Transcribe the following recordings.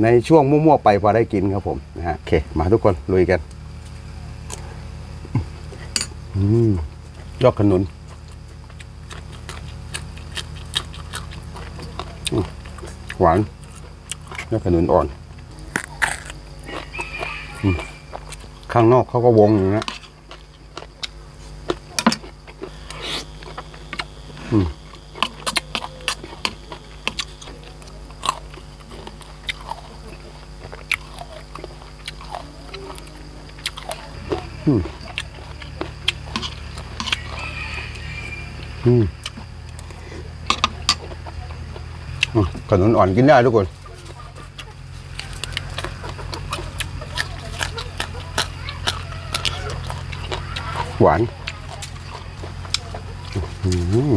ในช่วงมั่วๆไปพอได้กินครับผมนะฮะโอเคมาทุกคนลุยกันอืมยอดขนุนหวานยอดขนุนอ่อนอข้างนอกเขาก็วงอยู่นะอืม อืมอืมขนุนอ่อนกินได้ทุกคนหวาน อืม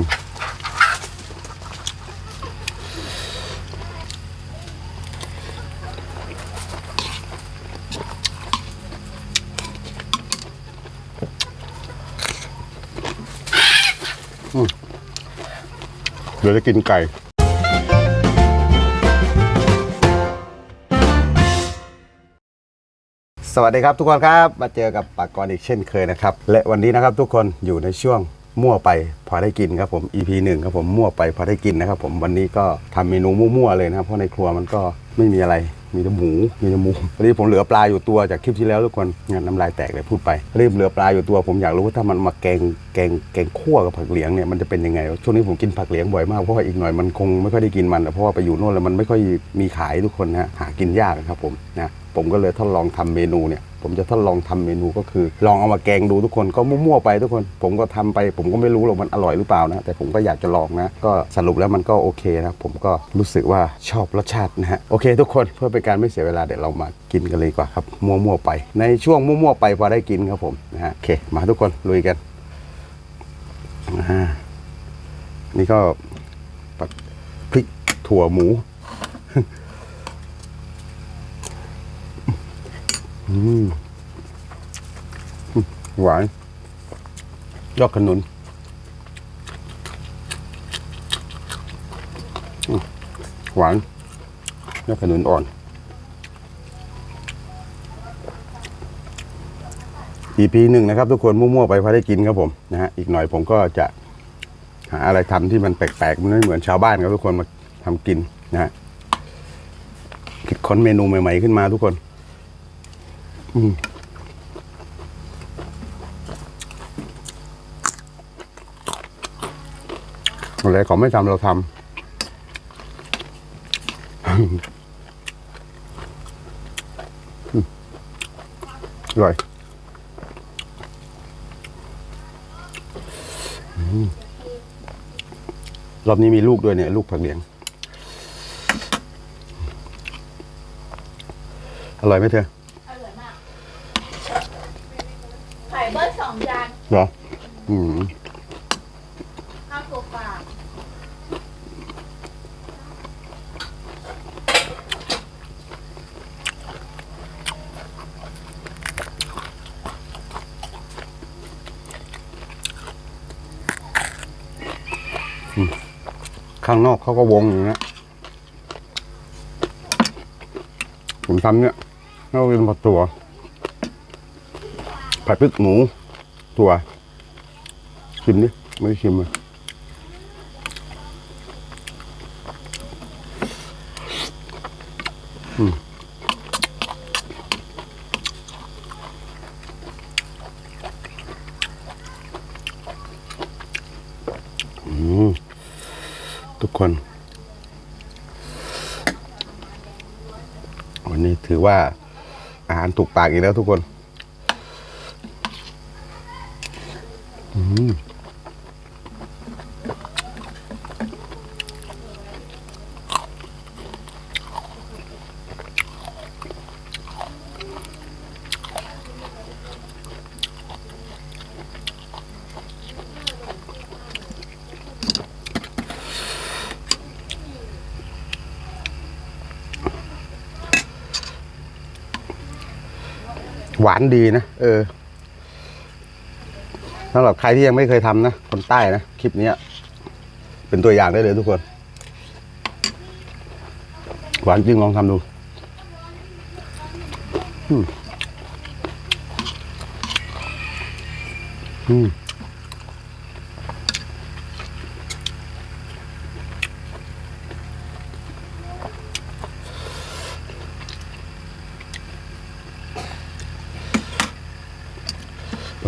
เดี๋ยวจะกินไก่ สวัสดีครับทุกคนครับ มาเจอกับปากกรอีกเช่นเคยนะครับ และวันนี้นะครับทุกคนอยู่ในช่วง มั่วไปพอได้กินครับผม EP หนึ่งครับผมมั่วไปพอได้กินนะครับผมวันนี้ก็ทำเมนูมั่วๆเลยนะครับเพราะในครัวมันก็ไม่มีอะไรมีแต่หมูมีแต่หมูวันนี้ผมเหลือปลาอยู่ตัวจากคลิปที่แล้วทุกคนงานน้ำลายแตกเลยพูดไปรีบเหลือปลาอยู่ตัวผมอยากรู้ว่าถ้ามันมาแกงแกงแกงคั่วกับผักเหลียงเนี่ยมันจะเป็นยังไงช่วงนี้ผมกินผักเหลียงบ่อยมากเพราะว่าอีกหน่อยมันคงไม่ค่อยได้กินมันเพราะว่าไปอยู่โน่นแล้วมันไม่ค่อยมีขายทุกคนนะฮะหากินยากครับผมนะผมก็เลยทดลองทำเมนูเนี่ย ผมจะทดลองทำเมนูก็คือ ลองเอามาแกงดูทุกคนก็มั่วๆไปทุกคน ผมก็ทำไป ผมก็ไม่รู้หรอกมันอร่อยหรือเปล่านะ แต่ผมก็อยากจะลองนะ ก็สรุปแล้วมันก็โอเคนะ ผมก็รู้สึกว่าชอบรสชาตินะฮะ โอเค ทุกคนเพื่อเป็นการไม่เสียเวลาเดี๋ยวเรามากินกันเลยกว่าครับ มั่วๆไป ในช่วงมั่วๆไปพอได้กินครับผมนะฮะ โอเค มาทุกคนลุยกันนี่ก็ผัดพริกถั่วหมู อืม หวานยอดขนุนหวานยอดขนุนอ่อน EP หนึ่งนะครับ ทุกคนมั่วๆไปพอได้กินครับผมนะฮะอีกหน่อยผมก็จะหาอะไรทำที่มันแปลกๆ มันไม่เหมือนชาวบ้านครับทุกคนมาทำกินนะฮะคิดค้นเมนูใหม่ ๆ ขึ้นมาทุกคน อืมอะไรเขาไม่ทำเราทำอร่อยรอบนี้มีลูกด้วยเนี่ย ลูกผักเหลียง อร่อยไหมเธอ อร่อยมาก ไข่เบิร์ดส องจานเหรอ อืมข้าวตัวเปล่าข้างนอกเขาก็วงอยู่นะผมทำเนี่ยเราเป็นผัดตัวผัดพริกหมู ตัว ชิมดิไม่ได้ชิมอืมอืมทุกคน วันนี้ถือว่าอาหารถูกปากอีกแล้วทุกคน หวานดีนะเออสำหรับใครที่ยังไม่เคยทำนะคนใต้นะคลิปนี้เป็นตัวอย่างได้เลยทุกคน หวานจริงลองทำดูอืมอืม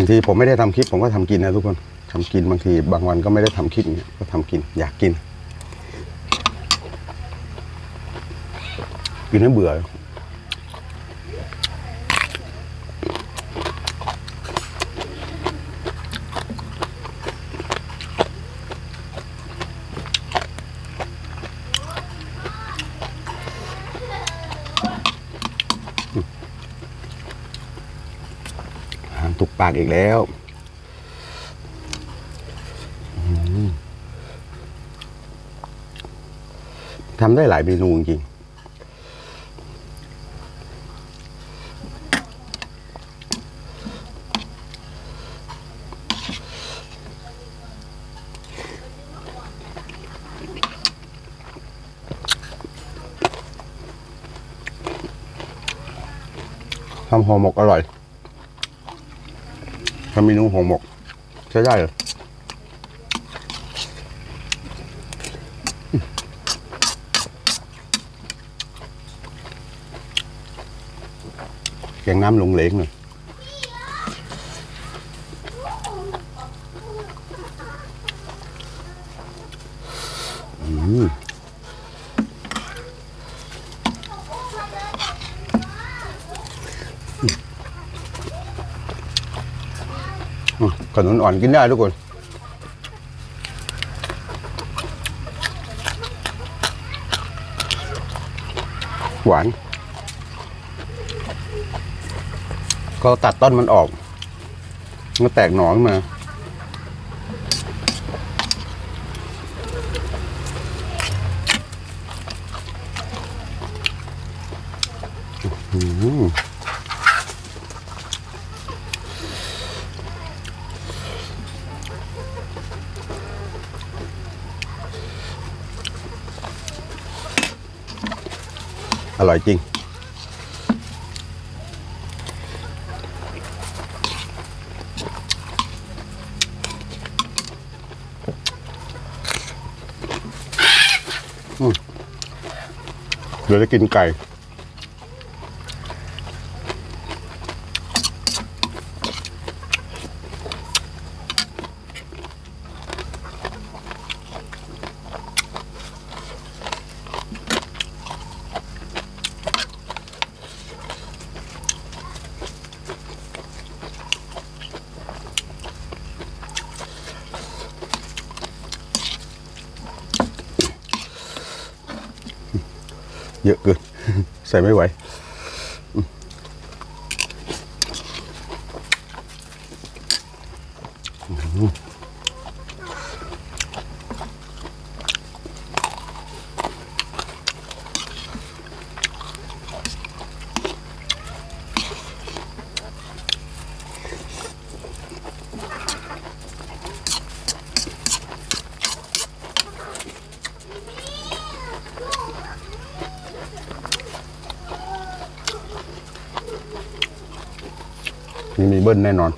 างทีผมไม่ได้ทำคลิปผมก็ทำกินนะทุกคนทำกินบางที บางวันก็ไม่ได้ทำคลิปเนี้ยก็ทำกินอยากกิน กินให้เบื่อ อากอีกแล้วทำได้หลายเมนูจริงทำห่อหมกอร่อย ทำเมนูห่อหมกใช้ได้เลยแกงน้ำลงเหลงเลยอืมอืม ขนุนอ่อนกินได้ทุกคนหวาน ก็ตัดต้นมันออก มันแตกหนอนมา อื้อ ร่อยจริง เดี๋ยวจะกินไก่ ใส่ไม่ไหวนี่ มีเบิ้ลแน่นอน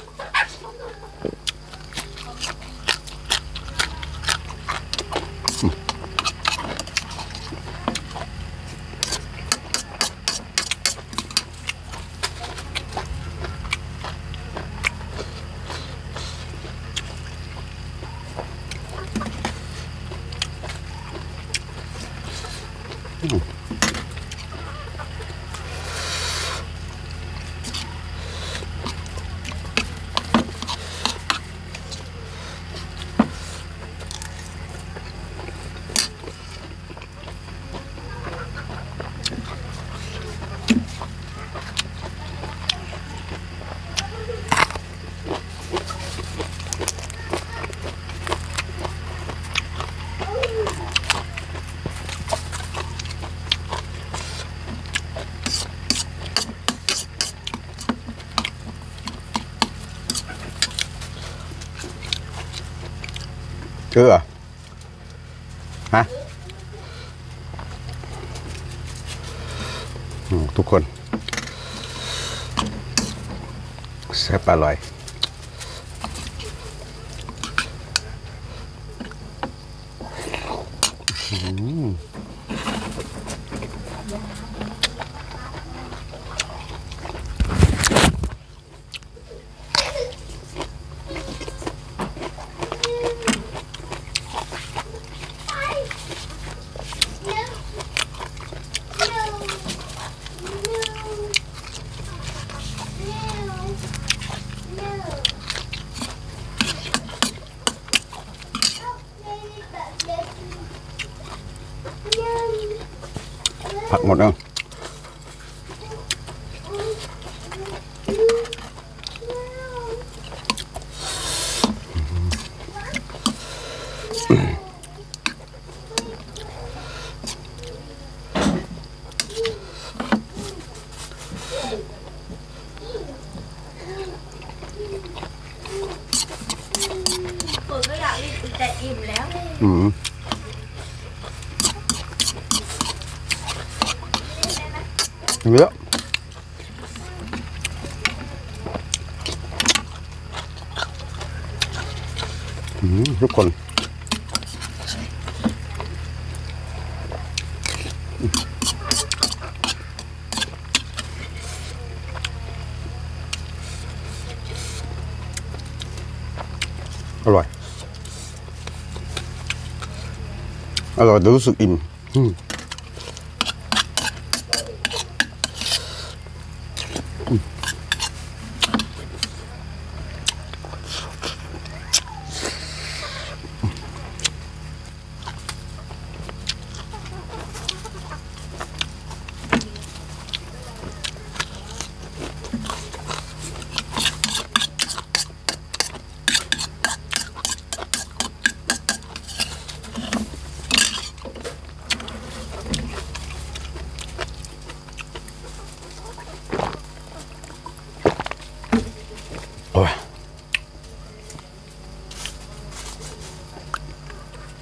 เชื่อฮะทุกคนแซ่บอร่อย หมดแล้วเปิดก็อยากอิ่มแต่อิ่มแล้ว อืม เยอะอืมทุกคนอร่อย อร่อยแต่รู้สึกอิ่ม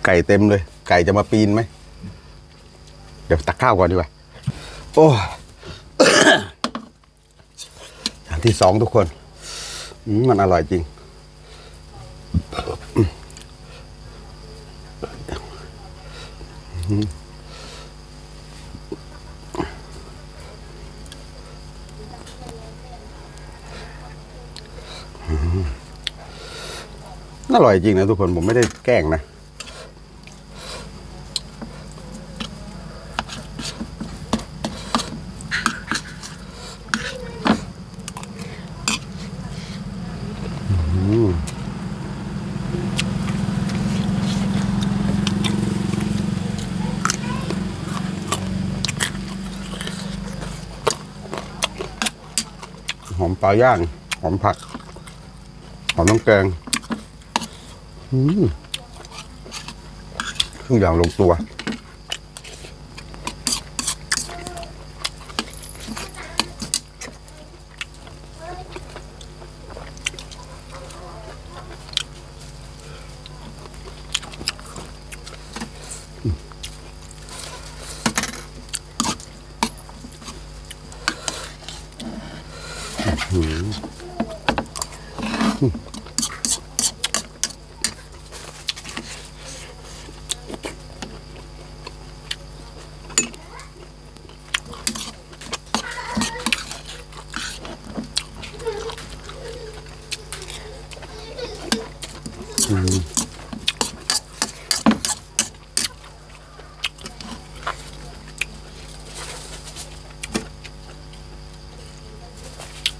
ไก่เต็มเลย ไก่จะมาปีนไหม เดี๋ยวตักข้าวก่อนดีกว่า โอ้อย่างที่สองทุกคนมมันอร่อยจริง อร่อยจริงนะทุกคนผมไม่ได้แกล้งนะ อืมหอม ปลาย่าง หอมผักหอมน้ำแกงอืมทุกอย่างลงตัว Hmm.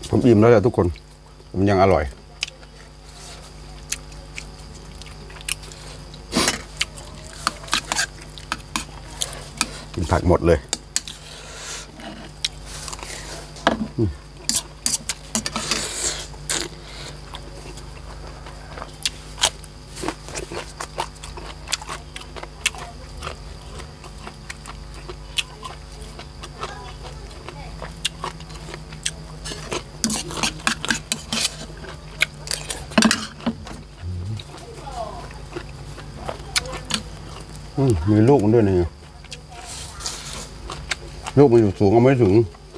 ผมอิ่มแล้วแหละทุกคน มันยังอร่อย กินผักหมดเลย อืมมีลูกมันด้วยนี่ลูกมันอยู่สูงเอาไม่ถึง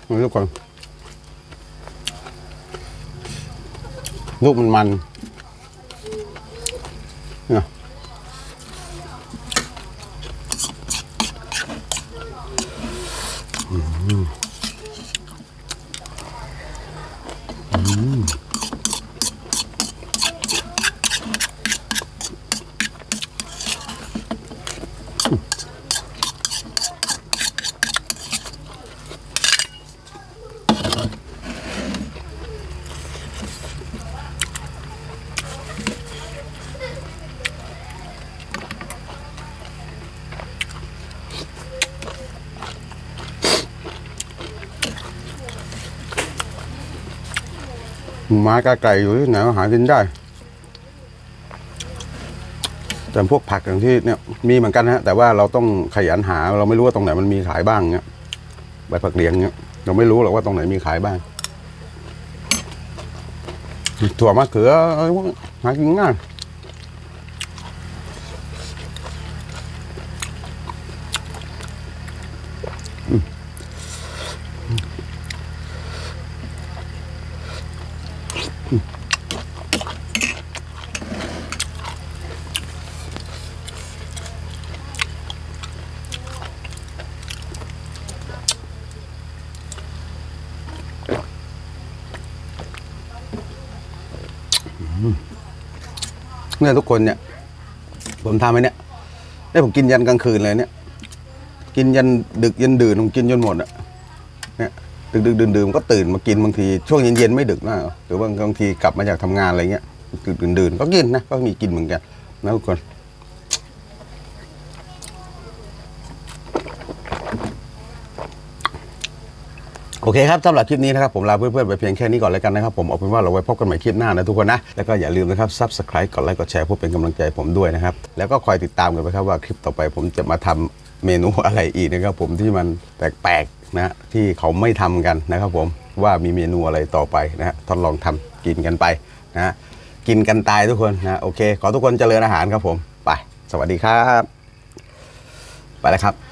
มาดูก่อนลูกมันมันเนี่ยอืมอืม หมากาไก่อยู่ที่ไหนก็หากินได้ แต่พวกผักอย่างที่เนี่ยมีเหมือนกันนะฮะแต่ว่าเราต้องขยันหา เราไม่รู้ว่าตรงไหนมันมีขายบ้างเนี่ยใบผักเลียงเนี่ยเราไม่รู้หรอกว่าตรงไหนมีขายบ้าง ถั่วมะเขือหากินง่าย เนี่ยทุกคนเนี่ย ผมทำไว้เนี่ยได้ผมกินยันกลางคืนเลยเนี่ย กินยันดึกยันดื่นผมกินจนหมดอะเนี่ยดึกดึกดื่นดื่นก็ตื่นมากินบางทีช่วงเย็นเย็นไม่ดึกมาหรือว่าบางทีกลับมาจากทำงานอะไรเงี้ยดึกดื่นดื่นก็กินนะก็มีกินเหมือนกันนะทุกคน เคครับสำหรับคลิปนี้นะครับผมลาเพื่อนๆไปเพียงแค่นี้ก่อนแล้วกันนะครับผมเอาเป็นว่าเราไว้พบกันใหม่คลิปหน้านะทุกคนนะแล้วก็อย่าลืมนะครับ subscribe กดไลค์กดแชร์เพื่อเป็นกำลังใจผมด้วยนะครับแล้วก็คอยติดตามกันไปครับว่าคลิปต่อไปผมจะมาทำเมนูอะไรอีกนะครับผมที่มันแปลกๆนะที่เขาไม่ทำกันนะครับผมว่ามีเมนูอะไรต่อไปนะฮะทดลองทำกินกันไปนะฮะกินกันตายทุกคนนะโอเค ขอทุกคนเจริญอาหารครับผมไป สวัสดีครับ ไปแล้วครับ